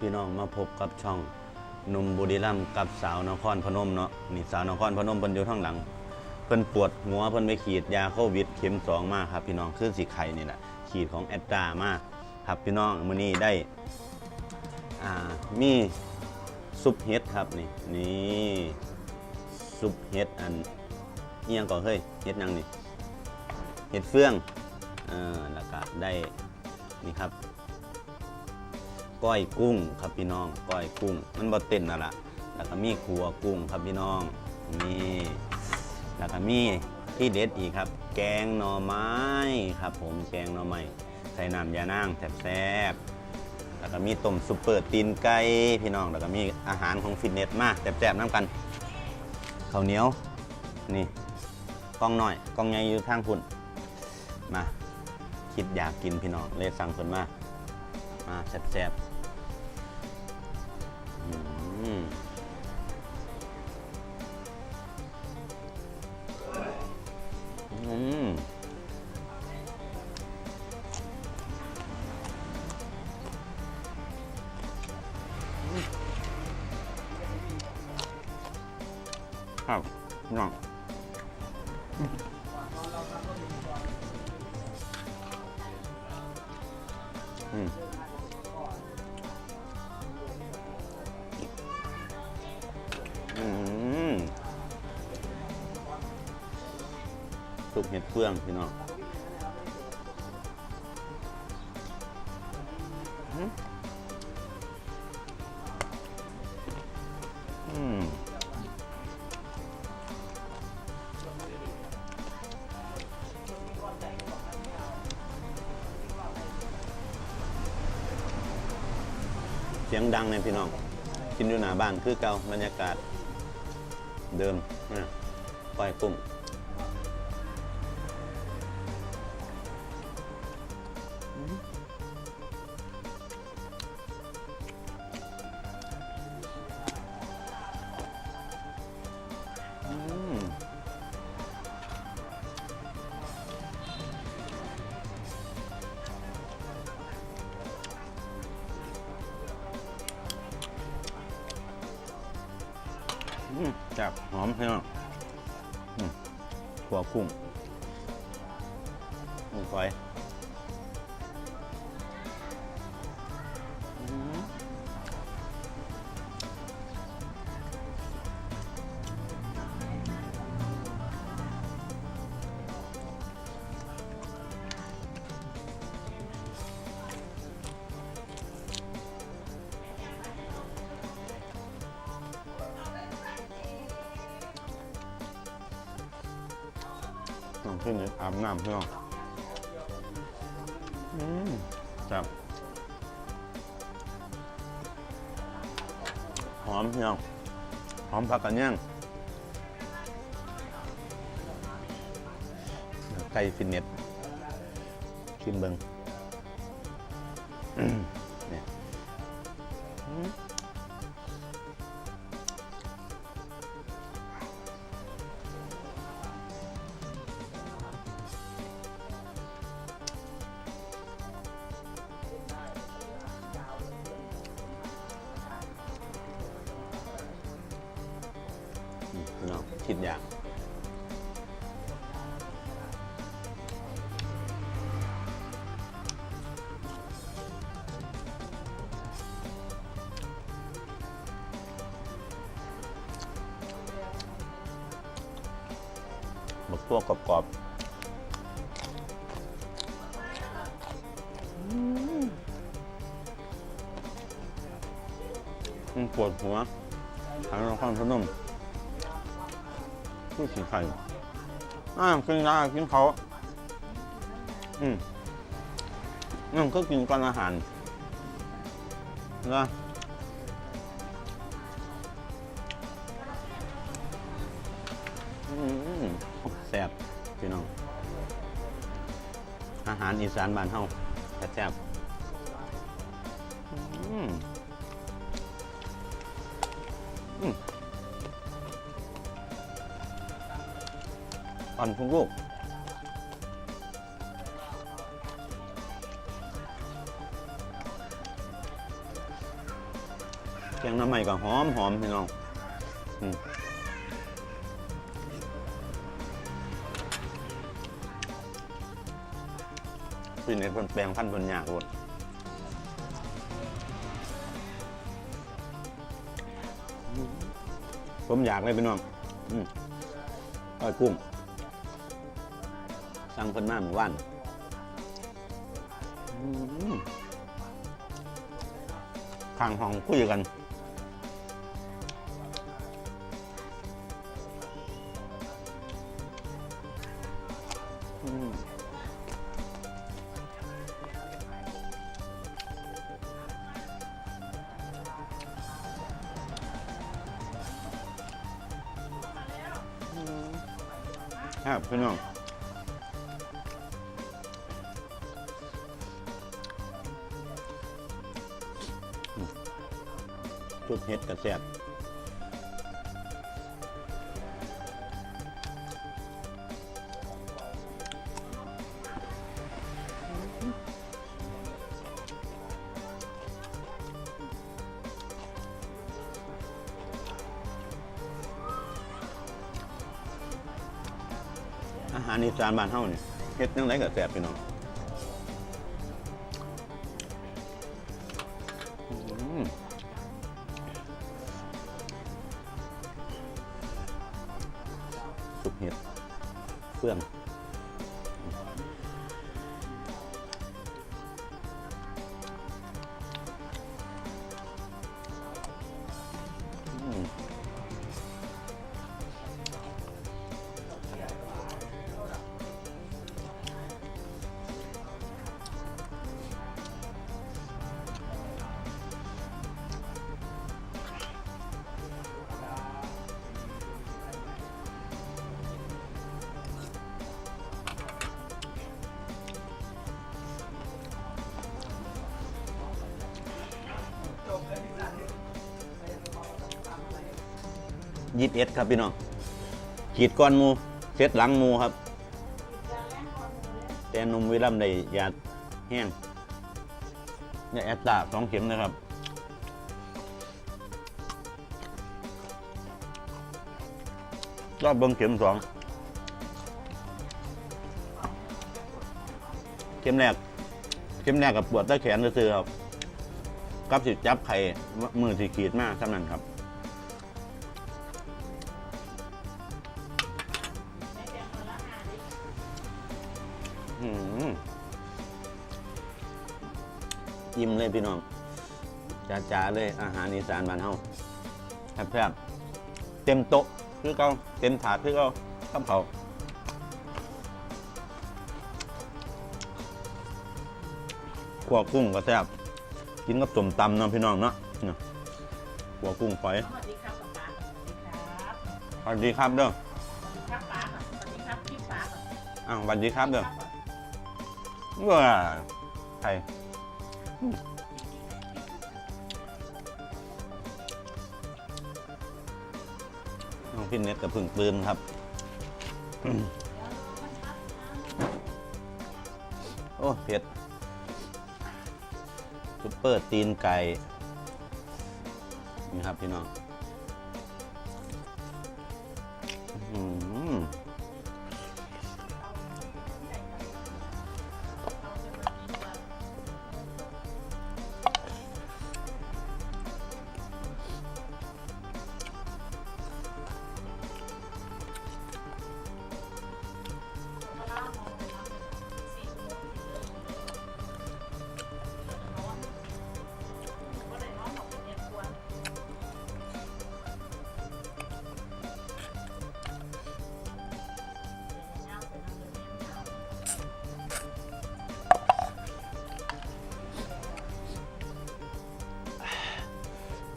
พี่น้องมาพบกับช่องหนุ่มบุรีรัมย์กับสาวนครพนมเนาะนี่สาวนครพนมเพิ่นอยู่ข้างหลัง เพิ่นปวดหัวเพิ่นไปขีดยาโควิดเข็มสองมาครับพี่น้องคือสีไข่นี่แหละขีดของแอดตามาครับพี่น้องมื้อนี้ได้อ่ามีซุปเห็ดครับนี่นี่ซุปเห็ดอันนี่ยังก่อนเฮ้ยเห็ดยังนี่เห็ดเฟืองเออแล้วก็ได้นี่ครับ ก้อยกุ้งครับพี่น้อง ก้อยกุ้ง มันบ่เต้นน่ะล่ะแล้วก็มีขัวกุ้งครับพี่น้องนี่แล้วก็มีที่เด็ดอีกครับ แกงหน่อไม้ครับผมแกงหน่อไม้ใส่น้ำยานางแซ่บๆแล้วก็มีต้มซุปเปอร์ตีนไก่พี่น้อง แล้วก็มีอาหารของฟิตเนสมาแซ่บๆน้ำกันข้าวเหนียวนี่กล้องหน่อยกล้องใหญ่อยู่ทางคุณมาคิดอยากกินพี่น้องเลยสั่งเพิ่นมามาแซ่บๆ ครับน้อง สุกเห็ดเฟืองพี่น้องเสียงดังเลยพี่น้อง กินอยู่หน้าบ้านคือเก่าบรรยากาศเดิมนะก้อยกุ้ง จับหอมพี่น้องถั่วกุ้งลงไปอื ขึ้นเยอาบน้ำพี่น้องอืมจับหอมพี่น้องหอมผักกันย่างไก่ฟิตเนสชิมเบิง พี่น้องคิดอยากบักตัวกรอบๆอืมมันปวดหัวทางนครพนม ผู้สีไข่อ่ากินได้กินเขาอืมนั่นก็กินก่อนอาหารนะอืมแซ่บพี่น้อง อาหารอีสานบ้านเฮาแซ่บอืม อ่นทุกลูกแกงน้ำใหม่ก็หอมหอมพี่น้องอืมพี่เน็นแปลงพันธุ์เพิ่นยากโลดผมอยากเลยพี่น้องอืมก้อยกุ้ง สั่งเพิ่นมาหมู่บ้านข้างห้องคุยกัน ครับพี่น้อง ชุบเห็ดกระแซบอาหารอีสานบ้านเฮานี่เฮ็ดจังไดก็แซ่บพี่น้อง เห็ดเฟื่อง ยีดเอ็ดครับพี่น้องขีดก้อนหมูเซตหลังหมูครับ แต่นมวิลัมได้ยาแห้งยาแอตตาสองเข็มนะครับรอบเบิ้งเข็มสองเข็มแรกเข็มแรกกับปวดใต้แขนซื่อครับกับสิจับไข่มือสีขีดมากเท่านั้นครับ ยิ้มเลยพี่น้องจ้าๆเลยอาหารอีสานบ้านเฮาแซ่บๆเต็มโต๊ะคือเก่าเต็มถาดคือเก่าข้าวเผาขัวกุ้งก็แซ่บกินกับส้มตำเนาะพี่น้องเนาะเนี่ยขัวกุ้งฝอยสวัสดีครับป๊าป๊าสวัสดีครับสวัสดีครับเด้อสวัสดีครับป๊าก่อนสวัสดีครับพี่ป๊าก่อนอ้าวสวัสดีครับเด้อครับก่อน ว้าไทยน้องพี่เน็ตกับพึ่งปืนครับ โอ้เผ็ดซุปเปอร์ตีนไก่ นี่ครับพี่น้อง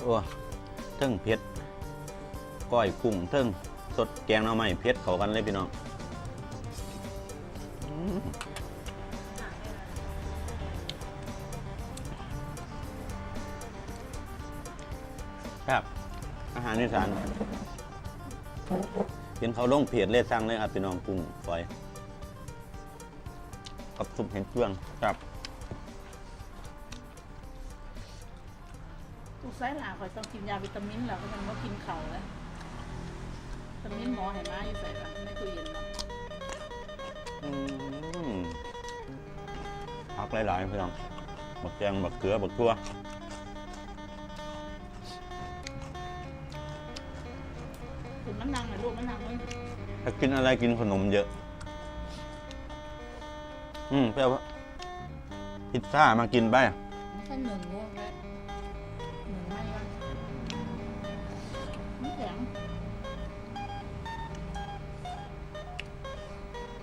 โอ้เทิงเผ็ดก้อยกุ้งเทิงสดแกงหน่อไม้เผ็ดเข้ากันเลยพี่น้องครับอาหารอีสานเห็นเขาลงเพจเลยสั่งเลยครับพี่น้องกุ้งฝอย กับซุปเห็นเครื่องครับ ลูกไส้หลาคอยต้องกินยาวิตามินแล้วก็มันก็กินเข่าวแล้ววิตามินหมอให้มาอยู่ใส่กันไม่ตู้เย็นเนาะอืมพักหลายๆพี่น้องบักแกงบักเกลือบักตัวถึงมันนั่งเลยลูกมันนั่งเลยถ้ากินอะไรกินขนมเยอะ อืมไปเอาพิซซ่ามากินไป มันแค่หนึ่งง่วงเ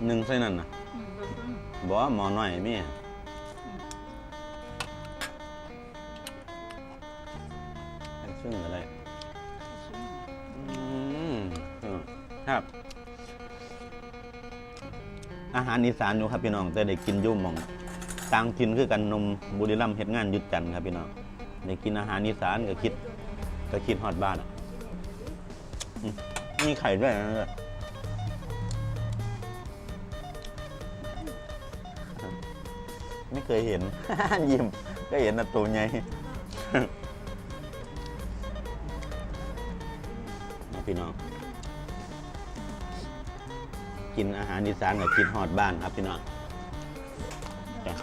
หนึ่งใส่นั่นนะอืมเป็นต้นบอกว่าหมอหน้อยมีไอ้ซึ่งอะไรอืมครับ อาหารอีสานอยู่ครับพี่น้องแต่ได้กินอยุ่หมองต่างถิ่นคือกันนมบุรีรัมย์เฮ็ดงานหยุดจันทร์ครับพี่น้องได้กินอาหารอีสานก็คิดก็คิดฮอดบ้านอะอืมมีไข่ด้วยนะเนี่ย ไม่เคยเห็น ยิ้มก็เห็นนะตัวใหญ่นะพี่น้อง กินอาหารอีสานกับกินฮอดบ้านครับพี่น้องจ้ะ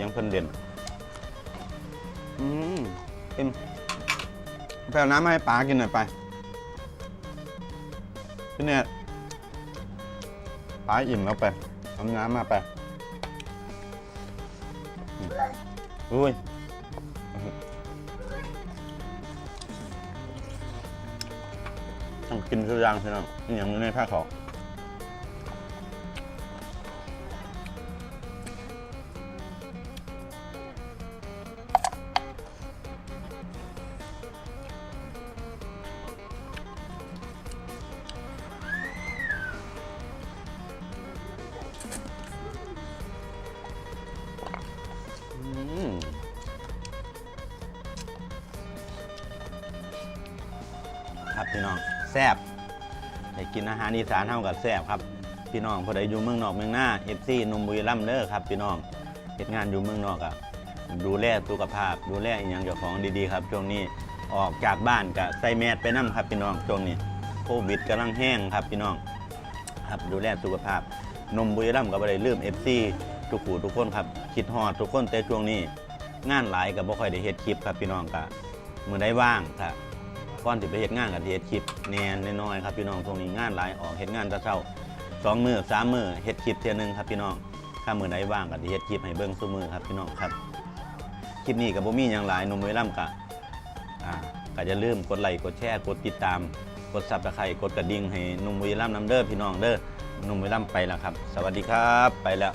ยังเพิ่นเด่นอืมเอ็มไปเอาน้ำมาให้ป๋ากินหน่อยไปพี่เนี่ยป๋าอิ่มแล้วไปเอาน้ำมาไป อุ้ยต้องกินทุกอย่างใช่ไหมอย่างนี้ในผ้าขา ซ่บได้กินอาหารอีสานเท่ากับแซ่บครับ พี่น้องพอได้อยู่เมืองนอกเมืองหน้าเอฟซีนมบุรีรัมเด้อครับ พี่น้องเหตุงานอยู่เมืองนอกอะดูแลสุขภาพ ดูแลอย่างเจ้าของดีๆครับ ช่วงนี้ออกจากบ้านกับใส่แมสไปนั่งครับ พี่น้องช่วงนี้โควิดกำลังแห้งครับ พี่น้องครับดูแลสุขภาพ นมบุรีรัมก็บ่ได้ลืม FC ทุกผู้ทุกคนครับคิดฮอดทุกคนแต่ช่วงนี้ งานหลายก็บ่ค่อยได้เฮ็ดคลิปครับพี่น้องก็มื้อใดว่างถ้า ก่อนสิไปเฮ็ดงานก็สิเฮ็ดคลิปแหน่น้อยๆครับพี่น้องช่วงนี้งานหลายออกเฮ็ดงานแต่เช้าสองมือสามมือเฮ็ดคลิปเที่ยหนึงครับพี่น้องถ้ามื้อใดว่างก็สิเฮ็ดคลิปให้เบิ่งซุมือครับพี่น้องครับคลิปนี้ก็บ่มีหยังหลายนมบุรีรัมย์ก็อ่าก็อย่าลืมกดไลค์กดแชร์กดติดตาม กดซับสไครต์กดกระดิ่งให้หนุ่มบุรีรัมย์นำเด้อพี่น้องเด้อหนุ่มบุรีรัมไปแล้วครับ สวัสดีครับไปแล้ว